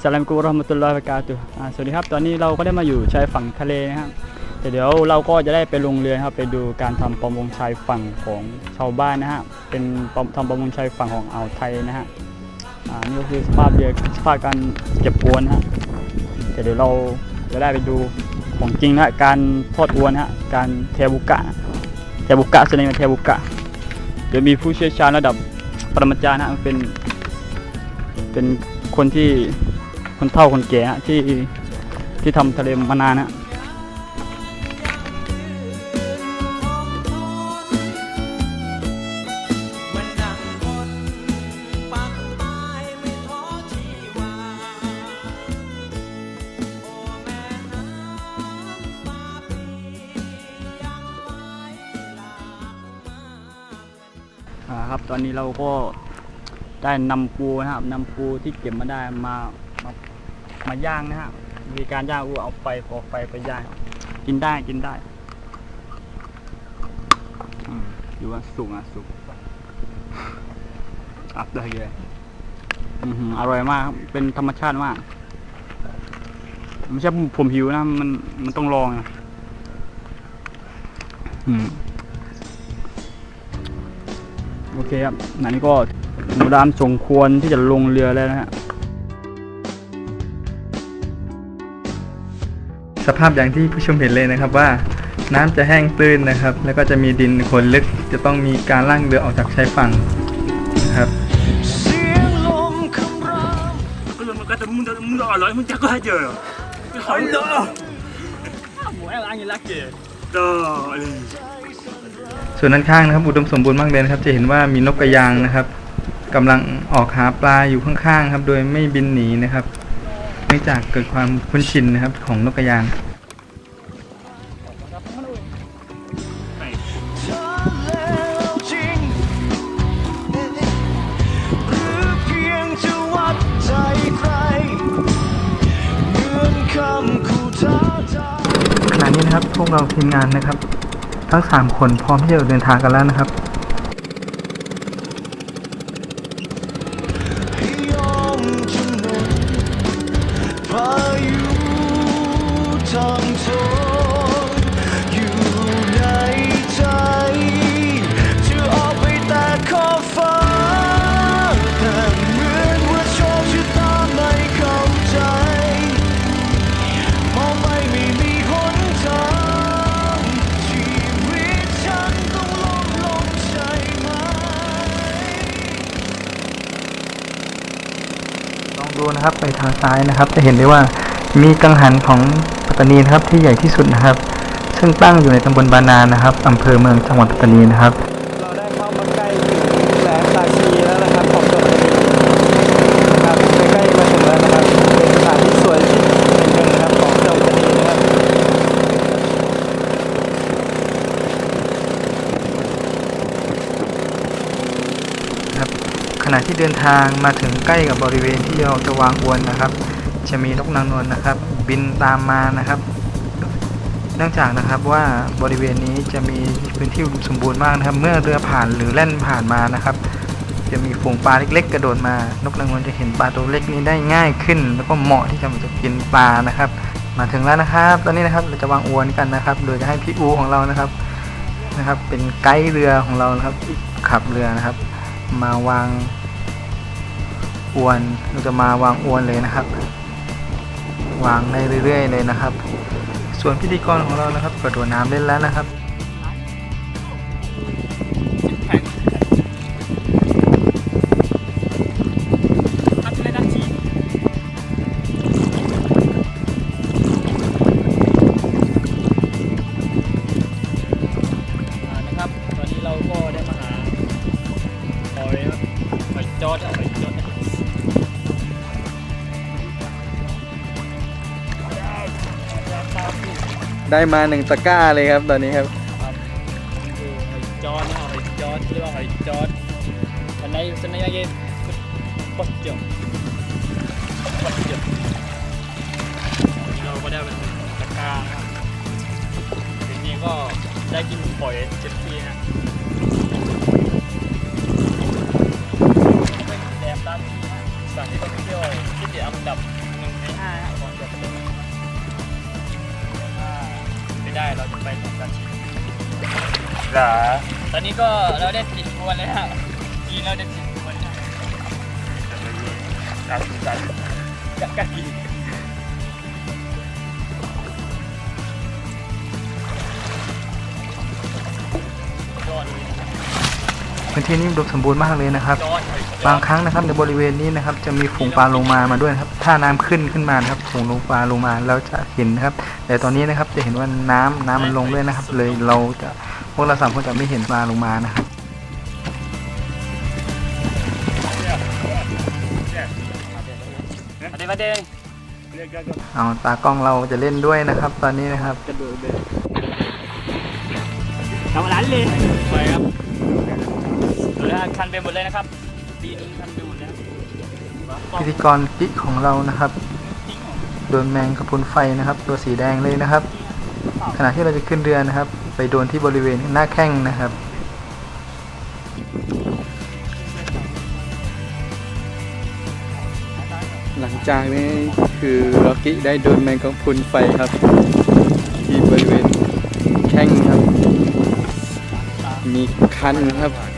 สลามกุมวะเราะห์มะตุลลอฮิวะบะเราะกาตุฮ์อ่าสวัสดีครับ ตอนนี้เราก็ได้มาอยู่ชายฝั่งทะเลนะครับแต่เดี๋ยวเราก็จะได้ไปลงเรือครับไปดูการทำประมงชายฝั่งของชาวบ้านนะฮะเป็นประทำประมงชายฝั่งของอ่าวไทยนะฮะนี่ก็คือสภาพเรือสภาพการเก็บอวนะฮะแต่เดี๋ยวเราจะได้ไปดูของจริงนะการทอดอวนฮะการเทบุกะเทบุกะแสดงเป็นเทบุกะเดี๋ยวมีผู้เชี่ยวชาญระดับปรมาจารย์นะเป็นเป็นคนที่ คนเฒ่าคนแก่ที่ที่ทำทะเลมานานนะคนปักตายไม่ท้อชีวาโอ้แม่น้ำตาปียังไหลหลากมาอ่าครับตอนนี้เราก็ได้นำปูนะครับนำปูที่เก็บมาได้มา มาย่างนะฮะมีการย่างอูเอาไฟก่อไฟไปย่าง กินได้กินได้อืมดูว่าสุกอะสุกอับได้เลยอร่อยมาก เป็นธรรมชาติมากไม่ใช่ผมหิวนะ มันมันต้องลองนะอโอเคครับอันนี้ก็หมูดามสมควรที่จะลงเรือแล้วนะฮะ สภาพอย่างที่ผู้ชมเห็นเลยนะครับว่าน้ำจะแห้งตื้นนะครับ แล้วก็จะมีดินโคลนลึก จะต้องมีการล่างเรือออกจากชายฝั่งนะครับเสียงลมคำราม Kalau mau kata muda muda Allah, mu jaga aja. Allah. Mau angin lagi. Dah. ส่วนด้านข้างนะครับ อุดมสมบูรณ์มากเลยนะครับ จะเห็นว่ามีนกกระยางนะครับกำลังออกหาปลาอยู่ข้างๆครับ โดยไม่บินหนีนะครับ เนื่องจากเกิดความคุ้นชินนะครับของนกกระยางขณะนี้นะครับพวกเราทีมงานนะครับ ทั้งสามคนพร้อมที่จะเดินทางกันแล้วนะครับ นะครับ ไปทางซ้ายนะครับ จะเห็นได้ว่ามีกังหันของปัตตานีนะครับที่ใหญ่ที่สุดนะครับ ซึ่งตั้งอยู่ในตำบลบานานะครับอำเภอเมืองจังหวัดปัตตานีนะครับ เราได้เข้ามาใกล้ถึงแหลมตาชีแล้วนะครับของจังหวัดปัตตานีนะครับใกล้ๆมาถึงแล้วนะครับเป็นสถานที่สวยที่แห่งหนึ่งนะครับของจังหวัดปัตตานีนะครับ ครับข ณะที่เดินทางมาถึงใกล้กับบริเวณที่เราจะวางอวนนะครับ จะมีนกนางนวลนะครับ บินตามมานะครับ เนื่องจากนะครับว่าบริเวณนี้จะมีพื้นที่สมบูรณ์มากนะครับ เมื่อเรือผ่านหรือแล่นผ่านมานะครับ จะมีฝูงปลาเล็ก ๆ กระโดดมา นกนางนวลจะเห็นปลาตัวเล็กนี้ได้ง่ายขึ้น แล้วก็เหมาะที่จะมาจะกินปลานะครับ มาถึงแล้วนะครับ ตอนนี้นะครับเราจะวางอวนกันนะครับ โดยจะให้พี่อูของเรานะครับนะครับ เป็นไกด์เรือของเรานะครับขับเรือนะครับ มาวาง อวนเราจะมาวางอวนเลยนะครับ วางได้เรื่อย ๆ เลยนะครับ ส่วนพิธีกรของเรานะครับกระโดดน้ำเล่นแล้วนะครับ ได้มาหนึ่งตะกร้าเลยครับตอนนี้ครับคือหอยจอดนะหอยจอดเรียกว่าหอยจอดวันไหนสันนิษฐานปดเจียวปดเจียววันนี้เราก็ได้เป็นตะกร้านะครับทีนี้ก็ได้กินหอยเจ็ดปีนะเป็นแดมด้านนี้สถานที่ท่องเที่ยวที่เดียวอันดับห้าฮะก่อนจะไปเล่นถ้า ไม่ได้เราจะไปลงกันชีเหรอตอนนี้ก็เราได้ติดทวนเลยฮะทีเราได้ติดทวนนะจัด พื้นที่นี้อุดมสมบูรณ์มากเลยนะครับยอดเลยบางครั้งนะครับในบริเวณนี้นะครับ จะมีฝูงปลาโลมามาด้วยนะครับ ถ้าน้ำขึ้นขึ้นมานะครับฝูงโลปลาโลมาเราจะเห็นนะครับ แต่ตอนนี้นะครับจะเห็นว่าน้ำน้ำมันลงด้วยนะครับ เลยเราจะพวกเราสามคนจะไม่เห็นปลาโลมานะครับมาเดมาเดเรียกกันเอาตากล้องเราจะเล่นด้วยนะครับ ตอนนี้นะครับกระโดดเลยทำร้านเลยไปครับ ดูนะคันไปหมดเลยนะครับตีนคันไปหมดแล้วพิธีกรกิ๊กของเรานะครับจริงเหรอโดนแมงกะพรุนไฟนะครับ ตัวสีแดงเลยนะครับ ขณะที่เราจะขึ้นเรือนะครับ ไปโดนที่บริเวณหน้าแข้งนะครับหลังจากนี้คือล็อกกี้ได้โดนแมงกะพรุนไฟครับ ที่บริเวณแข้งครับ มีคันครับห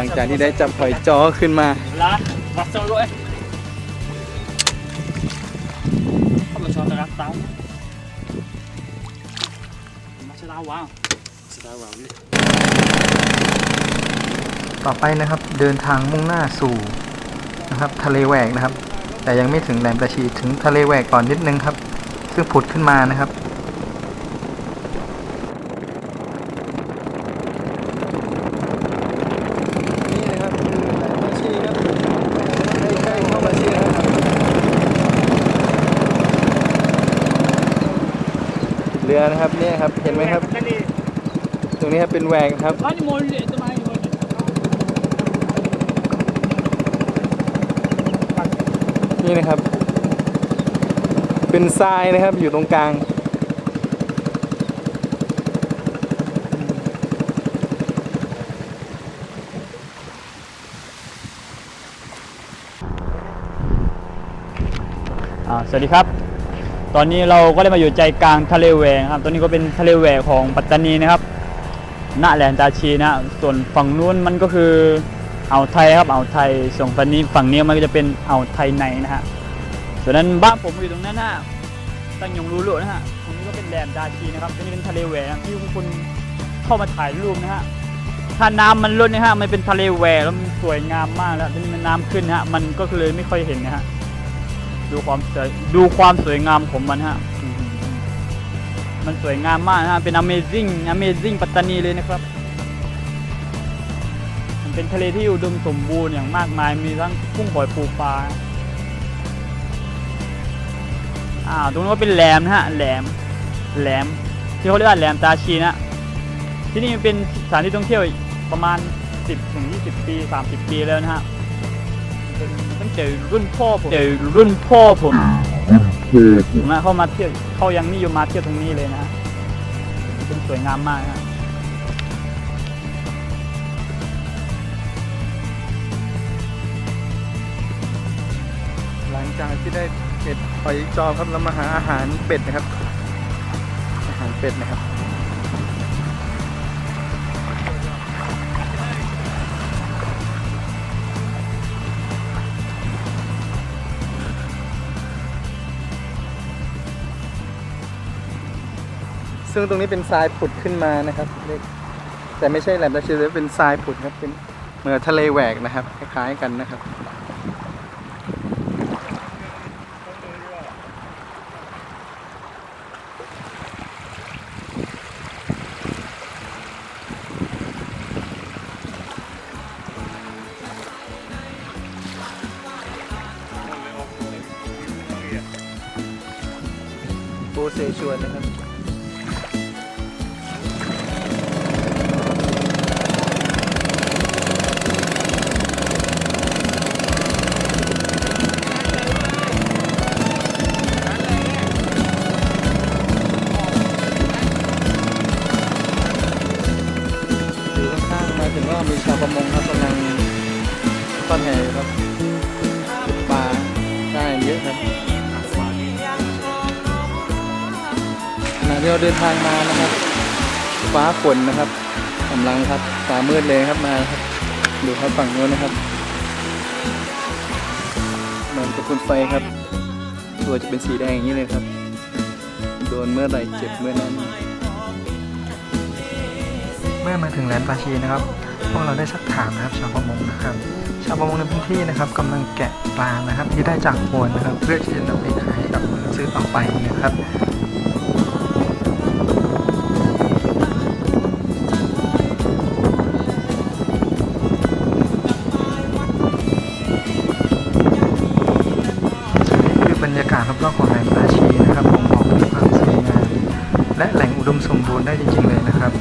ลังจากที่ได้จับหอยจ้อขึ้นมา lá và sâu rồi không là cho ta gắt táo nó sẽ đau quá sẽ đau vào đi ต่อไปนะครับเดินทางมุ่งหน้าสู่นะครับทะเลแหวกนะครับ แต่ยังไม่ถึงแหลมตะชีถึงทะเลแหวกก่อนนิดนึงครับ ซึ่งผุดขึ้นมานะครับ นี่นะครับคือแหลมตาชีครับใกล้ๆเข้ามาชีนะครับ เรือนะครับเนี่ยครับเห็นไหมครับ ตรงนี้ครับเป็นแหวกครับนี่นะครับ เป็นทรายนะครับอยู่ตรงกลางสวัสดีครับ ตอนนี้เราก็ได้มาอยู่ใจกลางทะเลแหวกครับตอนนี้ก็เป็นทะเลแหวกของปัตตานีนะครับณแหลมตาชีนะส่วนฝั่งนู้นมันก็คืออ่าวไทยครับอ่าวไทยส่วนฝั่งนี้ฝั่งนี้มันก็จะเป็นอ่าวไทยในนะฮะส่วนนั้นบ้านผมอยู่ตรงนั้นนะตั้งยงรู้ลุนะฮะตรงนี้ก็เป็นแหลมตาชีนะครับตรงนี้เป็นทะเลแหวกที่คุณเข้ามาถ่ายรูปนะฮะถ้าน้ำมันลดนะฮะมันเป็นทะเลแหวกแล้วมันสวยงามมากแล้วทีนี้มันน้ำขึ้นนะฮะมันก็เลยไม่ค่อยเห็นนะฮะ ดูความสวยดูความสวยงามของมันฮะ มันสวยงามมากฮะ เป็น amazing amazing ปัตตานีเลยนะครับ มันเป็นทะเลที่อุดมสมบูรณ์อย่างมากมาย มีทั้งกุ้งหอยปูปลา อ่า ตรงนี้ก็เป็นแหลมนะฮะ แหลม แหลม ที่เขาเรียกว่าแหลมตาชีนะ ที่นี่มันเป็นสถานที่ท่องเที่ยวประมาณ 10ถึง20 ปี 30 ปีแล้วนะฮะ ตั้งแต่รุ่นพ่อผมแต่รุ่นพ่อผมนะเข้ามาเที่ยวเขายังนิยมมาเที่ยวตรงนี้เลยนะฮะเป็นสวยงามมากนะฮะหลังจากที่ได้เห็ดหอยจอครับเรามาหาอาหารเป็ดนะครับ อาหารเป็ดนะครับ ซึ่งตรงนี้เป็นทรายผุดขึ้นมานะครับเล็กแต่ไม่ใช่แหลมตะชีเป็นทรายผุดครับเป็นเหมือนทะเลแหวกนะครับคล้ายๆกันนะครับปูเสฉวนนะครับ เดินทางมานะครับ ฟ้าฝนนะครับกำลังครับฟ้ามืดเลยครับมาครับดูครับฝั่งโน้นนะครับเหมือนกับคนไฟครับ ตัวจะเป็นสีแดงอย่างนี้เลยครับ โดนเมื่อไหร่เจ็บเมื่อนั้น เมื่อมาถึงแหลมตาชีนะครับ พวกเราได้สักถามนะครับ ชาวประมงนะครับ ชาวประมงในพื้นที่นะครับกำลังแกะปลานะครับ ที่ได้จากอวนนะครับ เพื่อที่จะนำไปขายกับคนซื้อต่อไปนะครับ อุดมสมบูรณ์ได้จริงๆเลยนะครับ